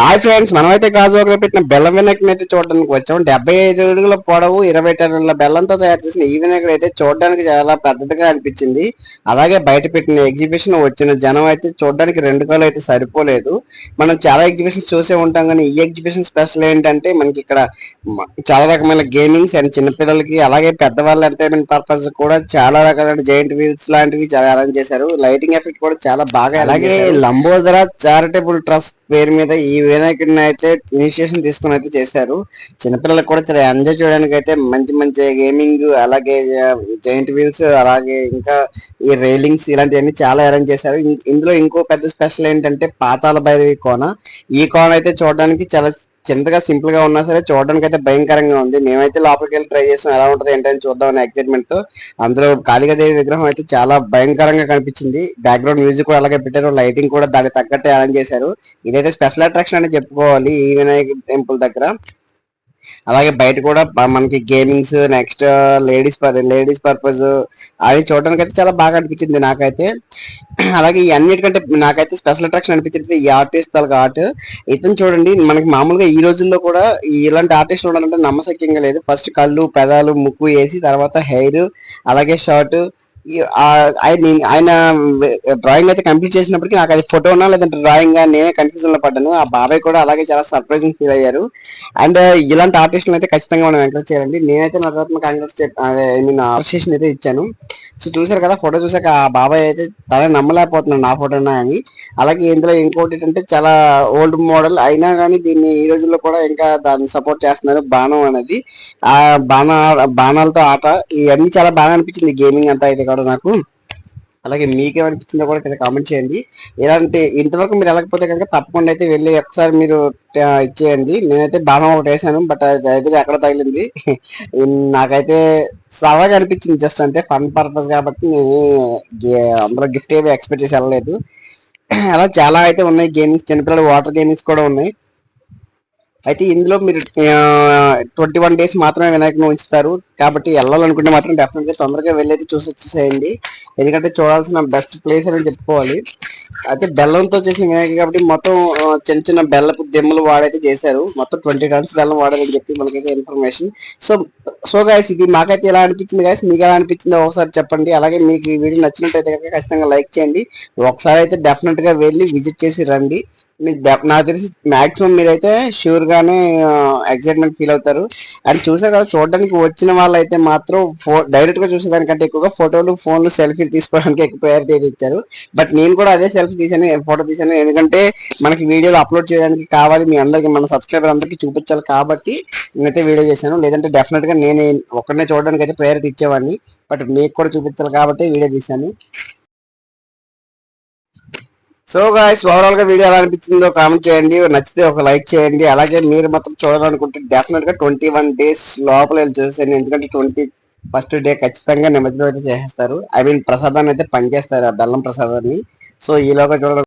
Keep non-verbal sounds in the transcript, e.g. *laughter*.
Hi friends మనమైతే గాజువాకలో పెట్టిన బెల్లం వినాయకుని అయితే చూడడానికి వచ్చాం. డెబ్బై ఐదు అడుగుల పొడవు ఇరవై టన్నుల బెల్లంతో తయారు చేసిన ఈ వినాయకుడు అయితే చూడడానికి చాలా పెద్దదిగా అనిపించింది. అలాగే బయట పెట్టిన ఎగ్జిబిషన్ వచ్చిన జనం అయితే చూడడానికి రెండు కాలు అయితే సరిపోలేదు. మనం చాలా ఎగ్జిబిషన్స్ చూసే ఉంటాం కానీ ఈ ఎగ్జిబిషన్ స్పెషల్ ఏంటంటే మనకి ఇక్కడ చాలా రకమైన గేమింగ్స్ అండ్ చిన్నపిల్లలకి అలాగే పెద్దవాళ్ళ ఎంటర్టైన్మెంట్ పర్పస్ కూడా చాలా రకాలైన జైంట్ వీల్స్ లాంటివి చాలా అరేంజ్ చేశారు. లైటింగ్ ఎఫెక్ట్ కూడా చాలా బాగా అలాగే లంబోదర చారిటబుల్ ట్రస్ట్ పేరు మీద ఈ వినాయకుడిని అయితే ఇనిషియేషన్ తీసుకుని అయితే చేశారు. చిన్నపిల్లలకు కూడా చాలా ఎంజాయ్ చేయడానికి అయితే మంచి మంచి గేమింగ్ అలాగే జైంట్ వీల్స్ అలాగే ఇంకా ఈ రైలింగ్స్ ఇలాంటివన్నీ చాలా అరేంజ్ చేశారు. ఇందులో ఇంకో పెద్ద స్పెషల్ ఏంటంటే పాతాల భైరవి కోన. ఈ కోన అయితే చూడడానికి చాలా చిన్నగా సింపుల్గా ఉన్నా సరే చూడడానికి అయితే భయంకరంగా ఉంది. మేమైతే లోపలికి వెళ్ళి ట్రై చేసాం ఎలా ఉంటుంది ఏంటని చూద్దాం ఎక్సైట్మెంట్తో. అందులో కాళికాదేవి విగ్రహం అయితే చాలా భయంకరంగా కనిపించింది. బ్యాక్గ్రౌండ్ మ్యూజిక్ కూడా అలాగే పెట్టారు. లైటింగ్ కూడా దానికి తగ్గట్టు అరేంజ్ చేశారు. ఇదైతే స్పెషల్ అట్రాక్షన్ అని చెప్పుకోవాలి ఈ వినాయక టెంపుల్ దగ్గర. అలాగే బయట కూడా మనకి gamings next ladies ladies purpose అది చూడడానికి అయితే చాలా బాగా అనిపించింది నాకైతే. *clears throat* అలాగే ఈ అన్నిటికంటే నాకైతే స్పెషల్ అట్రాక్షన్ అనిపించింది ఈ ఆర్టిస్ట్ తాలూకు ఆర్ట్. ఇతను చూడండి మనకి మామూలుగా ఈ రోజుల్లో కూడా ఇలాంటి ఆర్టిస్ట్ ఉండాలంటే నమ్మశక్యంగా లేదు. ఫస్ట్ కళ్ళు పెదాలు ముక్కు వేసి తర్వాత హెయిర్ అలాగే షర్ట్ ఆయన డ్రాయింగ్ అయితే కంప్లీట్ చేసినప్పటికీ నాకు అది ఫోటోనా లేదంటే డ్రాయింగ్ నేనే కన్ఫ్యూజన్లో పడ్డాను. ఆ బాబాయ్ కూడా అలాగే చాలా సర్ప్రైజింగ్ ఫీల్ అయ్యారు. అండ్ uh, ఇలాంటి ఆర్టిస్టులు అయితే ఖచ్చితంగా మనం ఎంకరేజ్ చేయాలండి. నేనైతే నా ఐ మీన్ అప్రిషియేషన్ అయితే ఇచ్చాను. సో చూసారు కదా ఫోటో చూసాక ఆ బాబాయ్ అయితే చాలా నమ్మలేకపోతున్నాను నా ఫోటోనా అని. అలాగే ఇందులో ఇంకోటి ఏంటంటే చాలా ఓల్డ్ మోడల్ అయినా కానీ దీన్ని ఈ రోజుల్లో కూడా ఇంకా దాన్ని సపోర్ట్ చేస్తున్నారు బాణం అనేది. ఆ బాణ బాణాలతో ఆట. ఇవన్నీ చాలా బాగా అనిపించింది గేమింగ్ అంతా అయితే కూడా నాకు. అలాగే మీకేమనిపించిందో కూడా కింద కామెంట్ చేయండి. ఇలాంటి ఇంతవరకు మీరు వెళ్ళకపోతే కనుక తప్పకుండా అయితే వెళ్ళి ఒకసారి మీరు ఇచ్చేయండి. నేనైతే బాణం ఒకటి వేసాను బట్ అది అయితే ఎక్కడ తగిలింది. నాకైతే సరదాగా అనిపించింది జస్ట్ అంతే ఫన్ పర్పస్ కాబట్టి నేను గే- అందులో గిఫ్ట్ ఏమి ఎక్స్పెక్ట్ చేసి వెళ్ళలేదు. అలా చాలా అయితే ఉన్నాయి గేమ్స్ చిన్నపిల్లలు వాటర్ గేమ్స్ కూడా ఉన్నాయి. అయితే ఇందులో మీరు ట్వంటీ వన్ డేస్ మాత్రమే వినాయకుని ఉంచుతారు. కాబట్టి వెళ్ళాలనుకుంటే మాత్రం డెఫినెట్గా తొందరగా వెళ్ళేది చూసి వచ్చేసేయండి ఎందుకంటే చూడాల్సిన బెస్ట్ ప్లేస్ అని చెప్పుకోవాలి. అయితే బెల్లంతో చేసిన వినాయకుడు కాబట్టి మొత్తం చిన్న చిన్న బెల్లపు దిమ్మలు వాడైతే చేశారు. మొత్తం ట్వంటీ టన్స్ బెల్లం వాడారని చెప్పి మనకైతే ఇన్ఫర్మేషన్. సో సో గాయస్ ఇది మాకైతే ఎలా అనిపించింది గాయస్ మీకు ఎలా అనిపించిందో ఒకసారి చెప్పండి. అలాగే మీకు ఈ వీడియో నచ్చినట్టయితే కనుక ఖచ్చితంగా లైక్ చేయండి. ఒకసారి అయితే డెఫినెట్గా వెళ్ళి విజిట్ చేసి రండి. మీకు నాకు తెలిసి మాక్సిమం మీరైతే షూర్ గానే ఎక్సైట్మెంట్ ఫీల్ అవుతారు. అండ్ చూసారు కదా చూడడానికి వచ్చిన వాళ్ళైతే మాత్రం ఫో డైరెక్ట్గా చూసేదానికంటే ఎక్కువగా ఫోటోలు ఫోన్లు సెల్ఫీలు తీసుకోవడానికి ఎక్కువ ప్రయారిటీ అయితే ఇచ్చారు. బట్ నేను కూడా అదే సెల్ఫీ తీసాను ఫోటో తీసాను ఎందుకంటే మనకి వీడియోలు అప్లోడ్ చేయడానికి కావాలి మీ అందరికి మన సబ్స్క్రైబర్ అందరికి చూపించాలి కాబట్టి నేనైతే వీడియో చేశాను. లేదంటే డెఫినెట్గా నేను ఒక్కడనే చూడడానికి అయితే ప్రయారిటీ ఇచ్చేవాడిని. బట్ మీకు కూడా చూపించాలి కాబట్టి వీడియో తీశాను. సో గాయస్ ఓవరాల్గా వీడియో ఎలా అనిపించిందో కామెంట్ చేయండి. నచ్చితే ఒక లైక్ చేయండి. అలాగే మీరు మాత్రం చూడాలనుకుంటే డెఫినెట్గా ట్వంటీ వన్ డేస్ లోపల వెళ్ళి చూసేయండి. ఎందుకంటే ట్వంటీ ఫస్ట్ డే ఖచ్చితంగా నిమజ్జనం అయితే చేసేస్తారు. ఐ మీన్ ప్రసాదాన్ని అయితే పనిచేస్తారు ఆ బెల్లం ప్రసాదాన్ని. సో ఈలోగా చూడ